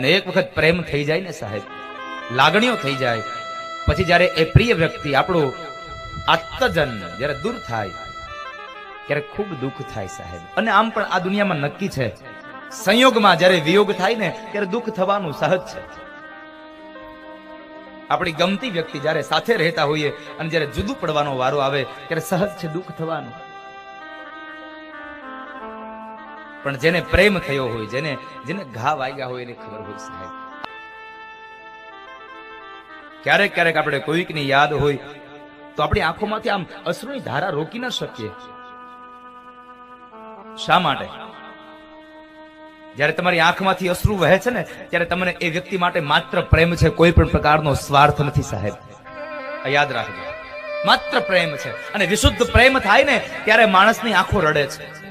અને એક વખત પ્રેમ થઈ જાય ને સાહેબ, લાગણીઓ થઈ જાય. પછી જ્યારે એ પ્રિય વ્યક્તિ આપણું આત્મજન જ્યારે દૂર થાય, ત્યારે ખૂબ દુઃખ થાય સાહેબ. અને આમ પણ આ દુનિયામાં નક્કી છે, સંયોગમાં જ્યારે વિયોગ થાય ને, ત્યારે દુઃખ થવાનું સહજ છે. આપણી ગમતી વ્યક્તિ જ્યારે સાથે રહેતા હોઈએ અને જ્યારે જુદું પડવાનો વારો આવે, ત્યારે સહજ છે દુઃખ થવાનું. પણ જેને પ્રેમ થયો હોય, જેને જેને ઘા વાગ્યા હોય એને ખબર હોય સાહેબ. ક્યારેક ક્યારેક આપણે કોઈકની યાદ હોય, તો આપણી આંખોમાંથી આમ અશ્રુની ધારા રોકી ન શકીએ. શા માટે? જ્યારે તમારી આંખમાંથી અશ્રુ વહે છે ને, ત્યારે તમને એ વ્યક્તિ માટે માત્ર પ્રેમ છે, કોઈ પણ પ્રકારનો સ્વાર્થ નથી સાહેબ. યાદ રાખજો. માત્ર પ્રેમ છે. અને વિશુદ્ધ પ્રેમ થાય ને, ત્યારે માણસની આંખો રડે છે.